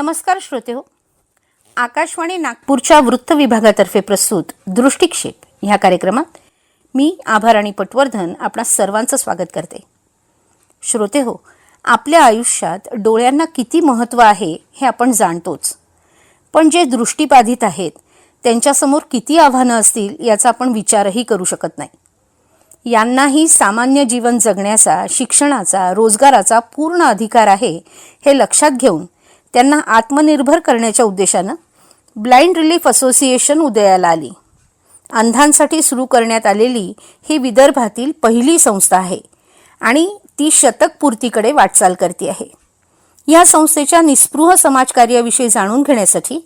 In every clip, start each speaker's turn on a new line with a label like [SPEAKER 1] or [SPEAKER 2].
[SPEAKER 1] नमस्कार श्रोते हो. आकाशवाणी नागपूरच्या वृत्त विभागातर्फे प्रस्तुत दृष्टिक्षेप ह्या कार्यक्रमात मी आभाराणी पटवर्धन आपणा सर्वांचं स्वागत करते. श्रोते हो आपल्या आयुष्यात डोळ्यांना किती महत्त्व आहे हे आपण जाणतोच. पण जे दृष्टीबाधित आहेत त्यांच्यासमोर किती आव्हानं असतील याचा आपण विचारही करू शकत नाही. यांनाही सामान्य जीवन जगण्याचा शिक्षणाचा रोजगाराचा पूर्ण अधिकार आहे हे लक्षात घेऊन त्यांना आत्मनिर्भर करण्याच्या उद्देशानं ब्लाइंड रिलीफ असोसिएशन उदयाला आली. अंधांसाठी सुरू करण्यात आलेली ही विदर्भातील पहिली संस्था आहे आणि ती शतकपूर्तीकडे वाटचाल करते आहे. या संस्थेच्या निस्पृह समाजकार्याविषयी जाणून घेण्यासाठी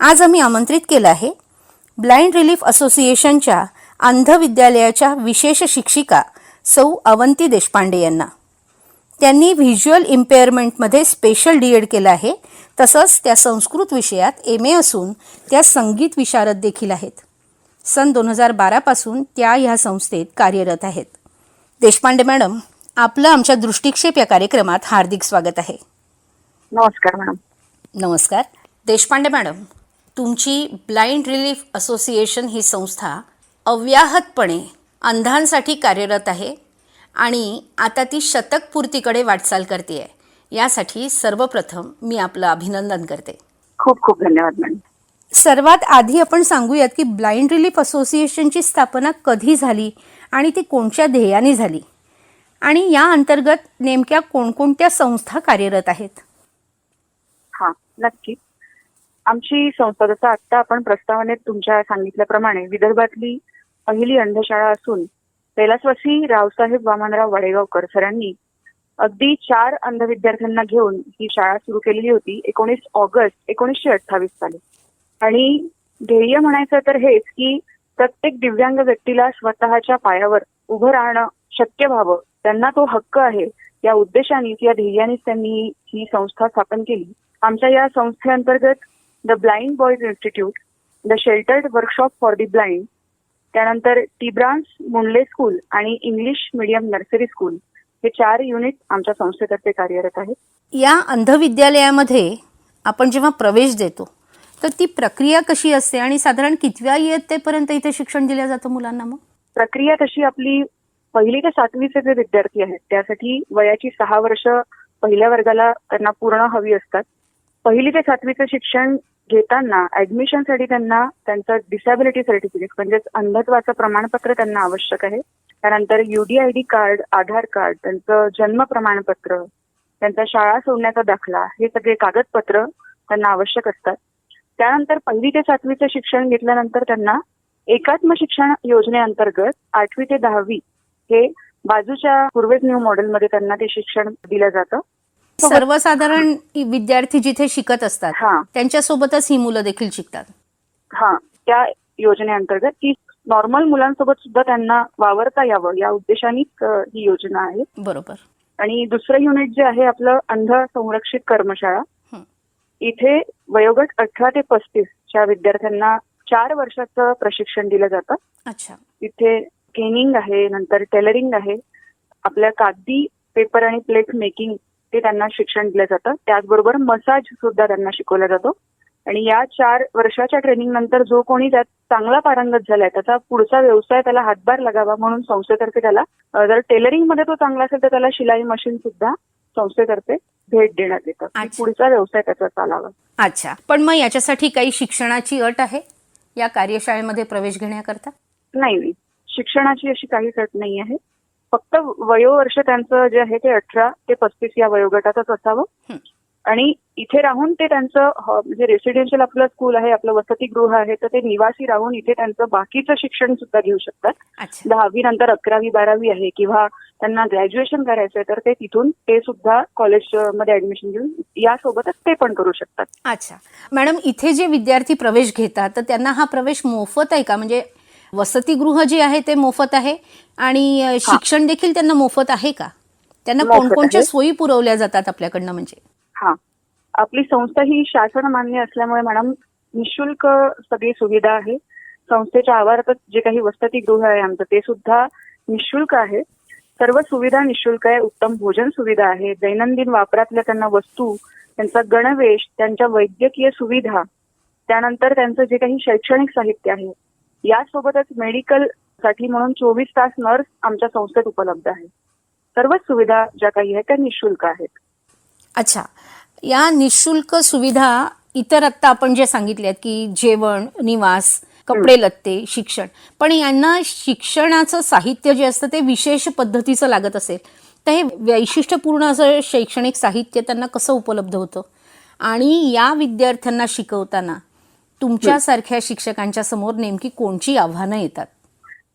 [SPEAKER 1] आज आम्ही आमंत्रित केलं आहे ब्लाइंड रिलीफ असोसिएशनच्या अंध विद्यालयाच्या विशेष शिक्षिका सौ अवंती देशपांडे यांना. त्यांनी व्हिज्युअल इम्पेअरमेंटमध्ये स्पेशल डी एड केलं आहे. तसंच त्या संस्कृत विषयात एम ए असून त्या संगीत विशारद देखील आहेत. सन दोन हजार बारापासून त्या ह्या संस्थेत कार्यरत आहेत. देशपांडे मॅडम आपलं आमच्या दृष्टिक्षेप या कार्यक्रमात हार्दिक स्वागत आहे.
[SPEAKER 2] नमस्कार मॅडम.
[SPEAKER 1] नमस्कार. देशपांडे मॅडम तुमची ब्लाइंड रिलीफ असोसिएशन ही संस्था अव्याहतपणे अंधांसाठी कार्यरत आहे. आणि आता ती शतक पूर्तीकडे वाटचाल करते आहे यासाठी सर्वप्रथम मी आपलं अभिनंदन करते.
[SPEAKER 2] खूप खूप धन्यवाद मॅडम.
[SPEAKER 1] सर्वात आधी आपण सांगूयात की ब्लाइंड रिलीफ असोसिएशनची स्थापना कधी झाली आणि ती कोणत्या ध्येयाने झाली? आणि या अंतर्गत नेमक्या कोणकोणत्या संस्था कार्यरत आहेत?
[SPEAKER 2] हा नक्की. आमची संस्था जसं आता आपण प्रस्तावनेत तुमच्या सांगितल्याप्रमाणे विदर्भातली पहिली अंधशाळा असून कैलासवासी रावसाहेब वामनराव वाडेगावकर सरांनी अगदी चार अंध विद्यार्थ्यांना घेऊन ही शाळा सुरू केलेली होती एकोणीस ऑगस्ट एकोणीसशे अठ्ठावीस साली. आणि ध्येय म्हणायचं तर हेच की प्रत्येक दिव्यांग व्यक्तीला स्वतःच्या पायावर उभं राहणं शक्य व्हावं त्यांना तो हक्क आहे. या उद्देशानेच या ध्येयानेच त्यांनी ही संस्था स्थापन केली. आमच्या या संस्थेअंतर्गत the Blind Boys Institute the Sheltered Workshop for the Blind त्यानंतर टिब्रान्स मुंडले स्कूल आणि इंग्लिश मीडियम नर्सरी स्कूल हे चार युनिट आमच्या संस्थेतर्फे कार्यरत आहेत.
[SPEAKER 1] या अंध विद्यालयामध्ये आपण जेव्हा प्रवेश देतो तर ती प्रक्रिया कशी असते आणि साधारण कितव्या इयत्तेपर्यंत इथे शिक्षण दिलं जातं मुलांना मग?
[SPEAKER 2] प्रक्रिया तशी आपली पहिली ते सातवीचे जे विद्यार्थी आहेत. त्यासाठी वयाची सहा वर्ष पहिल्या वर्गाला त्यांना पूर्ण हवी असतात. पहिली ते सातवीचं शिक्षण घेताना ऍडमिशनसाठी त्यांना त्यांचं डिसॅबिलिटी सर्टिफिकेट म्हणजेच अंधत्वाचं प्रमाणपत्र त्यांना आवश्यक आहे. त्यानंतर युडीआयडी कार्ड आधार कार्ड त्यांचं जन्म प्रमाणपत्र त्यांचा शाळा सोडण्याचा दाखला हे सगळे कागदपत्र त्यांना आवश्यक असतात. त्यानंतर पहिली ते सातवीचं शिक्षण घेतल्यानंतर त्यांना एकात्म शिक्षण योजनेअंतर्गत आठवी ते दहावी हे बाजूच्या पूर्वेज न्यू मॉडेलमध्ये त्यांना ते शिक्षण दिलं जातं.
[SPEAKER 1] सर्वसाधारण विद्यार्थी जिथे शिकत असतात
[SPEAKER 2] हा.
[SPEAKER 1] त्यांच्यासोबतच ही मुलं देखील शिकतात.
[SPEAKER 2] हा त्या योजनेअंतर्गत की नॉर्मल मुलांसोबत सुद्धा त्यांना वावरता यावं या उद्देशानेच अ, ही योजना आहे.
[SPEAKER 1] बरोबर.
[SPEAKER 2] आणि दुसरं युनिट जे आहे आपलं अंध संरक्षित कर्मशाळा
[SPEAKER 1] हं.
[SPEAKER 2] इथे वयोगट अठरा ते पस्तीस च्या विद्यार्थ्यांना चार वर्षाचं प्रशिक्षण दिलं जातं.
[SPEAKER 1] अच्छा.
[SPEAKER 2] तिथे केनिंग आहे नंतर टेलरिंग आहे आपल्या कागदी पेपर आणि प्लेट मेकिंग ते त्यांना शिक्षण दिलं जातं. त्याचबरोबर मसाज सुद्धा त्यांना शिकवला जातो. आणि या चार वर्षाच्या ट्रेनिंग नंतर जो कोणी त्यात चांगला पारंगत झालाय त्याचा पुढचा व्यवसाय त्याला हातभार लागावा म्हणून संस्थेतर्फे त्याला जर टेलरिंगमध्ये तो चांगला असेल तर त्याला शिलाई मशीन सुद्धा संस्थेतर्फे भेट देण्यात येतं. की
[SPEAKER 1] अच्छा.
[SPEAKER 2] पुढचा व्यवसाय त्याचा चालावा.
[SPEAKER 1] अच्छा. पण मग याच्यासाठी काही शिक्षणाची अट आहे? या कार्यशाळेमध्ये प्रवेश घेण्याकरता?
[SPEAKER 2] नाही नाही. शिक्षणाची अशी काहीच अट नाही आहे. फक्त वयोवर्ष त्यांचं जे आहे ते अठरा ते पस्तीस या वयोगटातच असावं. आणि इथे राहून ते त्यांचं म्हणजे रेसिडेन्शियल आपलं स्कूल आहे आपलं वसतिगृह आहे तर ते निवासी राहून इथे त्यांचं बाकीचं शिक्षण सुद्धा घेऊ शकतात. दहावी नंतर अकरावी बारावी आहे किंवा त्यांना ग्रॅज्युएशन करायचं आहे तर ते तिथून ते सुद्धा कॉलेजमध्ये ऍडमिशन घेऊन यासोबतच ते पण करू शकतात.
[SPEAKER 1] अच्छा. मॅडम इथे जे विद्यार्थी प्रवेश घेतात तर त्यांना हा प्रवेश मोफत आहे का? म्हणजे वसतिगृह जे आहे ते मोफत आहे आणि शिक्षण देखील त्यांना मोफत आहे का? त्यांना कोणकोणत्या. सोयी पुरवल्या जातात आपल्याकडनं म्हणजे?
[SPEAKER 2] हा. आपली संस्था ही शासन मान्य असल्यामुळे मॅडम निशुल्क सगळी सुविधा आहे. संस्थेच्या आवारातच जे काही वसतिगृह आहे आमचं ते सुद्धा निशुल्क आहे. सर्व सुविधा निशुल्क आहे. उत्तम भोजन सुविधा आहे. दैनंदिन वापरातल्या त्यांना वस्तू त्यांचा गणवेश त्यांच्या वैद्यकीय सुविधा त्यानंतर त्यांचं जे काही शैक्षणिक साहित्य आहे यासोबतच मेडिकलसाठी म्हणून चोवीस तास नर्स आमच्या संस्थेत उपलब्ध आहे सर्वच सुविधा ज्या काही आहेत त्या निशुल्क आहेत.
[SPEAKER 1] अच्छा. या निशुल्क सुविधा इतर आत्ता आपण जे सांगितल्यात की जेवण निवास कपडे लत्ते शिक्षण पण यांना शिक्षणाचं साहित्य जे असतं ते विशेष पद्धतीचं लागत असेल तर हे वैशिष्ट्यपूर्ण असं शैक्षणिक साहित्य त्यांना कसं उपलब्ध होतं? आणि या विद्यार्थ्यांना शिकवताना तुमच्यासारख्या शिक्षकांच्या समोर नेमकी कोणची आव्हानं येतात?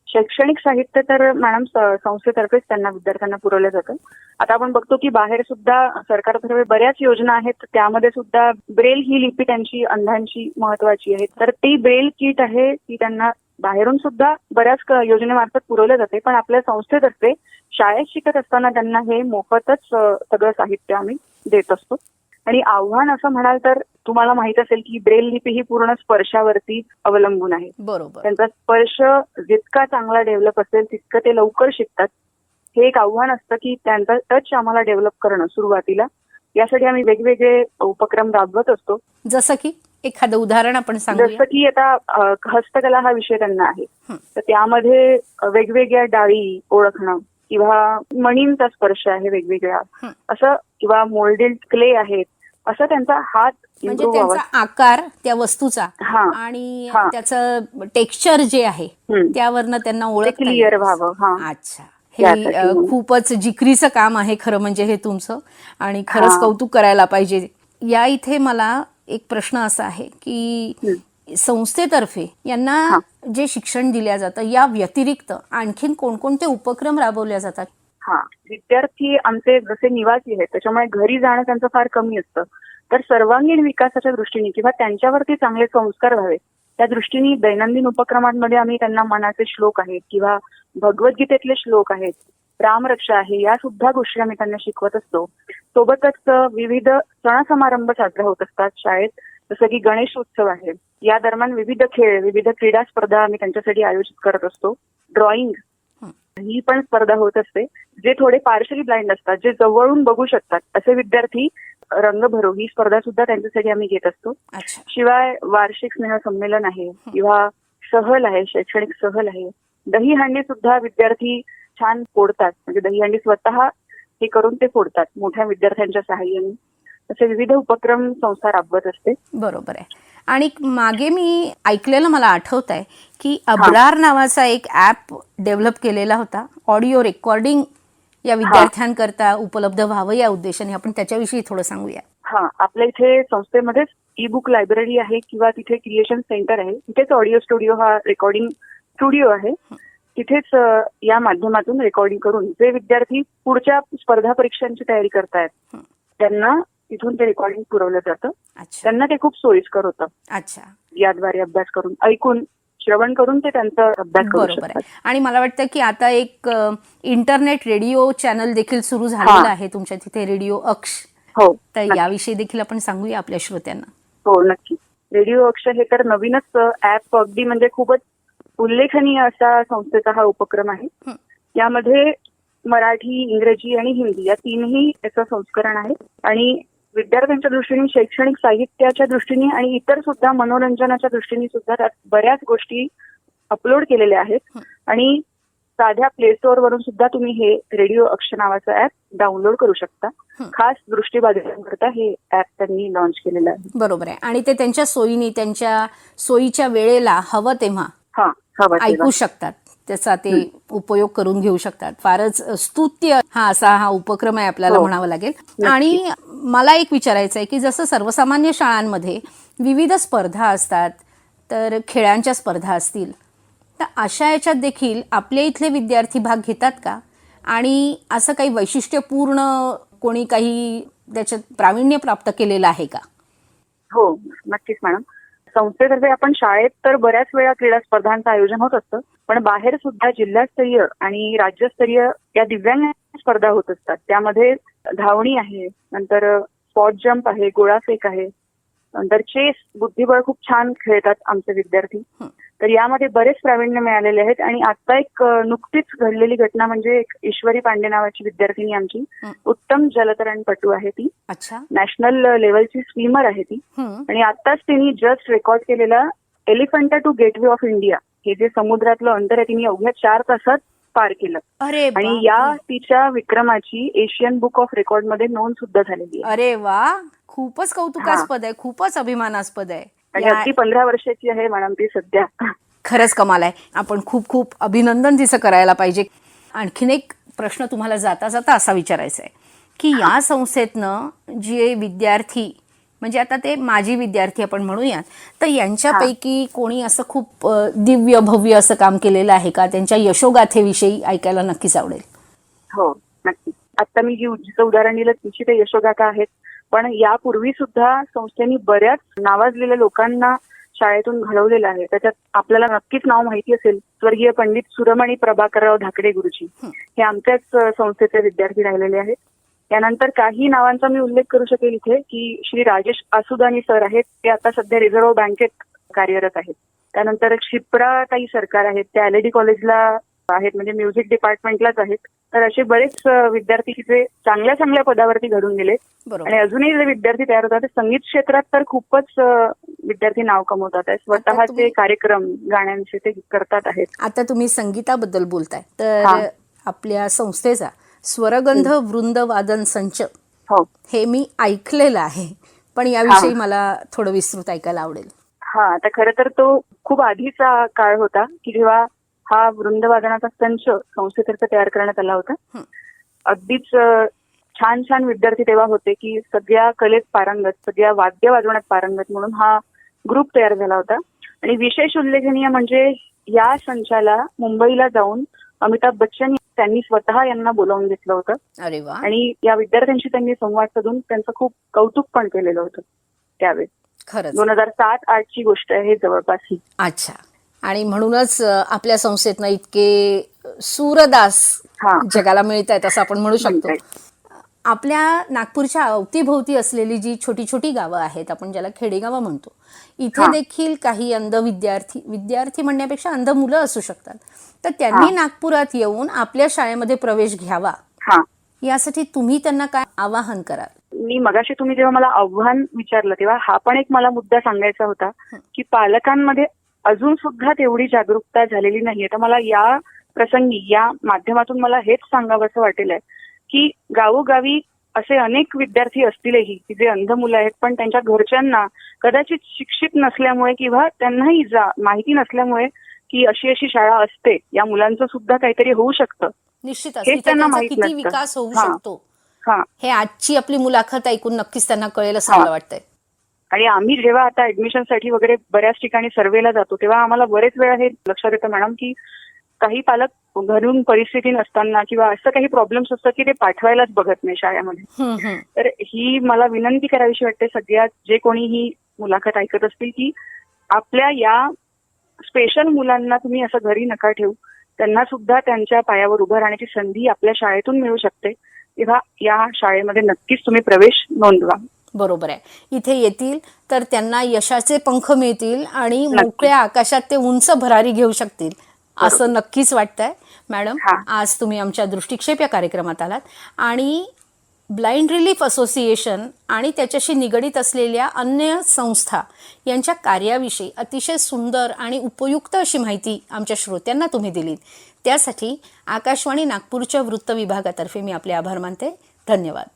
[SPEAKER 2] शैक्षणिक साहित्य तर मॅडम संस्थेतर्फेच त्यांना विद्यार्थ्यांना पुरवलं जातं. आता आपण बघतो की बाहेर सुद्धा सरकारतर्फे बऱ्याच योजना आहेत. त्यामध्ये सुद्धा ब्रेल ही लिपी त्यांची अंधांची महत्वाची आहे. तर ती ब्रेल किट आहे ती त्यांना बाहेरून सुद्धा बऱ्याच योजनेमार्फत पुरवलं जाते. पण आपल्या संस्थेतर्फे शाळेत शिकत असताना त्यांना हे मोफतच सगळं साहित्य आम्ही देत असतो. आणि आव्हान असं म्हणाल तर तुम्हाला माहीत असेल की ब्रेल लिपी ही पूर्ण स्पर्शावरती अवलंबून आहे.
[SPEAKER 1] बरोबर.
[SPEAKER 2] त्यांचा स्पर्श जितका चांगला डेव्हलप असेल तितकं ते लवकर शिकतात. हे एक आव्हान असतं की त्यांचा टच आम्हाला डेव्हलप करणं सुरुवातीला. यासाठी आम्ही वेगवेगळे उपक्रम राबवत असतो.
[SPEAKER 1] जसं की एखादं उदाहरण आपण
[SPEAKER 2] जसं की आता हस्तकला हा विषय त्यांना आहे. तर त्यामध्ये वेगवेगळ्या डाळी ओळखणं किंवा मणींचा स्पर्श आहे वेगवेगळ्या
[SPEAKER 1] हं.
[SPEAKER 2] असं किंवा मोल्डेड क्ले आहेत असं त्यांचा हात
[SPEAKER 1] म्हणजे. त्यांचा आकार त्या वस्तूचा आणि. त्याचं टेक्स्चर जे आहे. त्यावरनं त्यांना ओळख
[SPEAKER 2] क्लिअर व्हावं
[SPEAKER 1] अच्छा हे. खूपच जिकरीचं काम आहे खरं म्हणजे हे तुमचं आणि खरंच. कौतुक करायला पाहिजे या इथे मला एक प्रश्न असा आहे की संस्थेतर्फे यांना. जे शिक्षण दिल्या जातं या व्यतिरिक्त आणखीन कोणकोणते उपक्रम राबवले जातात?
[SPEAKER 2] हा. विद्यार्थी आमचे जसे निवासी आहेत त्याच्यामुळे घरी जाणं त्यांचं फार कमी असतं. तर सर्वांगीण विकासाच्या दृष्टीने किंवा त्यांच्यावरती चांगले संस्कार व्हावे त्या दृष्टीने दैनंदिन उपक्रमांमध्ये आम्ही त्यांना मनाचे श्लोक आहेत किंवा भगवद्गीतेतले श्लोक आहेत रामरक्षा आहे या सुद्धा गोष्टी आम्ही त्यांना शिकवत असतो. सोबतच विविध सण समारंभ साजरे होत असतात शाळेत. जसं की गणेश उत्सव आहे. या दरम्यान विविध खेळ विविध क्रीडा स्पर्धा आम्ही त्यांच्यासाठी आयोजित करत असतो. ड्रॉइंग ही. पण स्पर्धा होत असते. जे थोडे पार्शली ब्लाइंड असतात जे जवळून बघू शकतात असे विद्यार्थी रंगभरो ही स्पर्धा सुद्धा त्यांच्यासाठी आम्ही घेत असतो. शिवाय वार्षिक स्नेह संमेलन आहे किंवा सहल आहे शैक्षणिक सहल आहे. दहीहंडी सुद्धा विद्यार्थी छान फोडतात. म्हणजे दहीहंडी स्वतः हे करून ते फोडतात मोठ्या विद्यार्थ्यांच्या सहाय्याने. असे विविध उपक्रम संस्था राबवत असते.
[SPEAKER 1] बरोबर आहे. आणि मागे मी ऐकलेलं मला आठवत आहे की अब्रार नावाचा एक ॲप डेव्हलप केलेला होता. ऑडिओ रेकॉर्डिंग या विद्यार्थ्यांकरता उपलब्ध व्हावं या उद्देशाने. आपण त्याच्याविषयी थोडं सांगूया.
[SPEAKER 2] हा आपल्या इथे संस्थेमध्येच ई बुक लायब्ररी आहे किंवा तिथे क्रिएशन सेंटर आहे. तिथेच ऑडिओ स्टुडिओ हा रेकॉर्डिंग स्टुडिओ आहे. तिथेच या माध्यमातून रेकॉर्डिंग करून जे विद्यार्थी पुढच्या स्पर्धा परीक्षांची तयारी करतायत. त्यांना तिथून ते रेकॉर्डिंग पुरवलं जातं.
[SPEAKER 1] अच्छा.
[SPEAKER 2] त्यांना ते खूप सोयीस्कर होतं.
[SPEAKER 1] अच्छा.
[SPEAKER 2] याद्वारे अभ्यास करून ऐकून श्रवण करून ते त्यांचा अभ्यास करू
[SPEAKER 1] बरोबर
[SPEAKER 2] शकतात.
[SPEAKER 1] आहे आणि मला वाटतं की आता एक अ, इंटरनेट रेडिओ चॅनल देखील सुरू झालेलं आहे तुमच्या तिथे रेडिओ अक्ष.
[SPEAKER 2] हो
[SPEAKER 1] तर याविषयी देखील आपण सांगूया आपल्या श्रोत्यांना.
[SPEAKER 2] हो नक्की. रेडिओ अक्ष हे तर नवीनच ऍप अगदी म्हणजे खूपच उल्लेखनीय असा संस्थेचा हा उपक्रम आहे.
[SPEAKER 1] हं.
[SPEAKER 2] यामध्ये मराठी इंग्रजी आणि हिंदी या तीनही याचं संस्करण आहे. आणि विद्यार्थ्यांच्या दृष्टीने शैक्षणिक साहित्याच्या दृष्टीने आणि इतर सुद्धा मनोरंजनाच्या दृष्टीने सुद्धा त्यात बऱ्याच गोष्टी अपलोड केलेल्या आहेत. आणि साध्या प्ले स्टोअर वरून सुद्धा तुम्ही हे रेडिओ अक्ष नावाचं ऍप डाउनलोड करू शकता. खास दृष्टीबाधितांकरता हे ऍप त्यांनी लॉन्च केलेलं आहे
[SPEAKER 1] बरोबर आहे आणि ते त्यांच्या सोयीने त्यांच्या सोयीच्या वेळेला हवं तेव्हा
[SPEAKER 2] हा हवा तेव्हा.
[SPEAKER 1] ऐकू शकतात त्याचा ते उपयोग करून घेऊ शकतात. फारच स्तुत्य हा असा हा उपक्रम आहे आपल्याला
[SPEAKER 2] हो.
[SPEAKER 1] म्हणावं लागेल. आणि मला एक विचारायचं आहे की जसं सर्वसामान्य शाळांमध्ये विविध स्पर्धा असतात तर खेळांच्या स्पर्धा असतील तर अशा याच्यात देखील आपल्या इथले विद्यार्थी भाग घेतात का? आणि असं काही वैशिष्ट्यपूर्ण कोणी काही त्याच्यात प्रावीण्य प्राप्त केलेलं आहे का?
[SPEAKER 2] हो नक्कीच मॅडम. संस्थेतर्फे आपण शाळेत तर बऱ्याच वेळा क्रीडा स्पर्धांचं आयोजन होत असतं पण बाहेर सुद्धा जिल्हास्तरीय आणि राज्यस्तरीय या दिव्यांग स्पर्धा होत असतात. त्यामध्ये धावणी आहे नंतर स्पॉट जम्प आहे गोळाफेक आहे नंतर चेस बुद्धिबळ खूप छान खेळतात आमचे विद्यार्थी. तर यामध्ये बरेच प्रावीण्य मिळालेले आहेत आणि आता एक नुकतीच घडलेली घटना म्हणजे एक ईश्वरी पांडे नावाची विद्यार्थिनी आमची. उत्तम जलतरणपटू आहे ती
[SPEAKER 1] अच्छा
[SPEAKER 2] नॅशनल लेवलची स्विमर आहे ती. आणि आताच तिने जस्ट रेकॉर्ड केलेला Elephanta to Gateway of India हे जे समुद्रातलं अंतर आहे तिने अवघ्या चार तासात पार केलं.
[SPEAKER 1] अरे
[SPEAKER 2] आणि. या तिच्या विक्रमाची एशियन बुक ऑफ रेकॉर्डमध्ये नोंद सुद्धा झालेली आहे.
[SPEAKER 1] अरे वा. खूपच कौतुकास्पद आहे. खूपच अभिमानास्पद आहे.
[SPEAKER 2] आणि
[SPEAKER 1] या-
[SPEAKER 2] अगदी पंधरा वर्षाची आहे मॅडम ती सध्या.
[SPEAKER 1] खरंच कमाल आहे. आपण खूप खूप अभिनंदन तिचं करायला पाहिजे. आणखीन एक प्रश्न तुम्हाला जाता जाता असा विचारायचा आहे की या संस्थेतनं जे विद्यार्थी म्हणजे आता ते माजी विद्यार्थी आपण म्हणूयात. तर यांच्यापैकी कोणी असं खूप दिव्य भव्य असं काम केलेलं आहे का? त्यांच्या यशोगाथेविषयी ऐकायला नक्कीच आवडेल.
[SPEAKER 2] हो नक्की. आता मी जी जिचं उदाहरण दिलं तिची ते यशोगाथा आहेत. पण यापूर्वी सुद्धा संस्थेने बऱ्याच नावाजलेल्या लोकांना शाळेतून घडवलेलं आहे. त्याच्यात आपल्याला नक्कीच नाव माहिती असेल. स्वर्गीय पंडित सुरमणी प्रभाकरराव धाकडे गुरुजी.
[SPEAKER 1] हं.
[SPEAKER 2] आमच्याच संस्थेचे विद्यार्थी राहिलेले आहेत. त्यानंतर काही नावांचा मी उल्लेख करू शकेल इथे की श्री राजेश आसुदानी सर आहेत ते आता सध्या रिझर्व्ह बँकेत कार्यरत आहेत. त्यानंतर क्षिप्राताई सरकार आहेत त्या एल डी कॉलेजला आहेत म्हणजे म्युझिक डिपार्टमेंटलाच आहेत. तर असे बरेच विद्यार्थी तिथे चांगल्या चांगल्या पदावरती घडून गेले. आणि अजूनही जे विद्यार्थी तयार होतात संगीत क्षेत्रात तर खूपच विद्यार्थी नाव कमवतात. स्वतःचे कार्यक्रम गाण्यांचे ते करतात आहेत.
[SPEAKER 1] आता तुम्ही संगीताबद्दल बोलताय. तर. आपल्या संस्थेचा स्वरगंध वृंदवादन संच
[SPEAKER 2] हो.
[SPEAKER 1] हे मी ऐकलेलं आहे. पण याविषयी मला थोडं विस्तृत ऐकायला आवडेल.
[SPEAKER 2] हा आता खरं तर तो खूप आधीचा काळ होता की जेव्हा हा वृंदवादनाचा संच संस्थेतर्फे तयार करण्यात आला होता. अगदीच छान छान विद्यार्थी तेव्हा होते की सगळ्या कलेत पारंगत सगळ्या वाद्य वाजवण्यात पारंगत म्हणून हा ग्रुप तयार झाला होता. आणि विशेष उल्लेखनीय म्हणजे या संचाला मुंबईला जाऊन अमिताभ बच्चन त्यांनी स्वतः यांना बोलावून घेतलं होतं.
[SPEAKER 1] अरे वा.
[SPEAKER 2] आणि या विद्यार्थ्यांशी त्यांनी संवाद साधून त्यांचं खूप कौतुक पण केलेलं होतं त्यावेळेस
[SPEAKER 1] खरंच.
[SPEAKER 2] दोन हजार सात आठची गोष्ट आहे हे जवळपास ही.
[SPEAKER 1] अच्छा. आणि म्हणूनच आपल्या संस्थेतनं इतके सूरदास
[SPEAKER 2] हा.
[SPEAKER 1] जगाला मिळत आहेत असं आपण म्हणू शकतो. आपल्या नागपूरच्या अवतीभोवती असलेली जी छोटी छोटी गावं आहेत आपण ज्याला खेडेगावं म्हणतो इथे. देखील काही अंध विद्यार्थी विद्यार्थी म्हणण्यापेक्षा अंध मुलं असू शकतात. तर त्यांनी नागपुरात येऊन आपल्या शाळेमध्ये प्रवेश घ्यावा. यासाठी तुम्ही त्यांना काय आवाहन कराल?
[SPEAKER 2] मी मगाशी तुम्ही जेव्हा मला आव्हान विचारलं तेव्हा हा पण एक मला मुद्दा सांगायचा होता की पालकांमध्ये अजून सुद्धा तेवढी जागरूकता झालेली नाहीये. तर मला या प्रसंगी या माध्यमातून मला हेच सांगावं असं वाटेल आहे की गावोगावी असे अनेक विद्यार्थी असतीलही की जे अंध मुलं आहेत पण त्यांच्या घरच्यांना कदाचित शिक्षित नसल्यामुळे किंवा त्यांनाही जा माहिती नसल्यामुळे की अशी अशी शाळा असते या मुलांचं सुद्धा काहीतरी होऊ शकतं
[SPEAKER 1] निश्चितच
[SPEAKER 2] हेच
[SPEAKER 1] इथे
[SPEAKER 2] त्यांना माहीत
[SPEAKER 1] किती. विकास होऊ
[SPEAKER 2] हा.
[SPEAKER 1] शकतो
[SPEAKER 2] हा
[SPEAKER 1] हे आजची आपली मुलाखत ऐकून नक्कीच त्यांना कळेल असं
[SPEAKER 2] हा.
[SPEAKER 1] मला वाटतंय
[SPEAKER 2] आणि आम्ही जेव्हा आता ऍडमिशनसाठी वगैरे बऱ्याच ठिकाणी सर्वेला जातो तेव्हा आम्हाला बरेच वेळा हे लक्षात येतं मॅडम की काही पालक घरून परिस्थिती नसताना किंवा असं काही प्रॉब्लेम्स असतात की ते पाठवायलाच बघत नाही शाळेमध्ये. तर ही मला विनंती करावीशी वाटते सगळ्यात जे कोणी ही मुलाखत ऐकत असतील की आपल्या या स्पेशल मुलांना तुम्ही असं घरी नका ठेवू. त्यांना सुद्धा त्यांच्या पायावर उभं राहण्याची संधी आपल्या शाळेतून मिळू शकते. तेव्हा या शाळेमध्ये नक्कीच तुम्ही प्रवेश नोंदवा.
[SPEAKER 1] बरोबर आहे. इथे येतील तर त्यांना यशाचे पंख मिळतील आणि. मोकळ्या आकाशात ते उंच भरारी घेऊ शकतील. असं नक्कीच वाटतंय. मॅडम. आज तुम्ही आमच्या दृष्टिक्षेप या कार्यक्रमात आलात. आणि ब्लाइंड रिलीफ असोसिएशन आणि त्याच्याशी निगडीत असलेल्या अन्य संस्था यांच्या कार्याविषयी अतिशय सुंदर आणि उपयुक्त अशी माहिती आमच्या श्रोत्यांना तुम्ही दिलीत. त्यासाठी आकाशवाणी नागपूरच्या वृत्त विभागातर्फे मी आपले आभार मानते. धन्यवाद.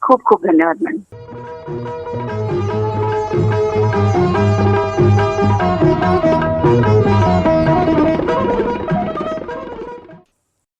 [SPEAKER 2] खूप खूप धन्यवाद मॅडम.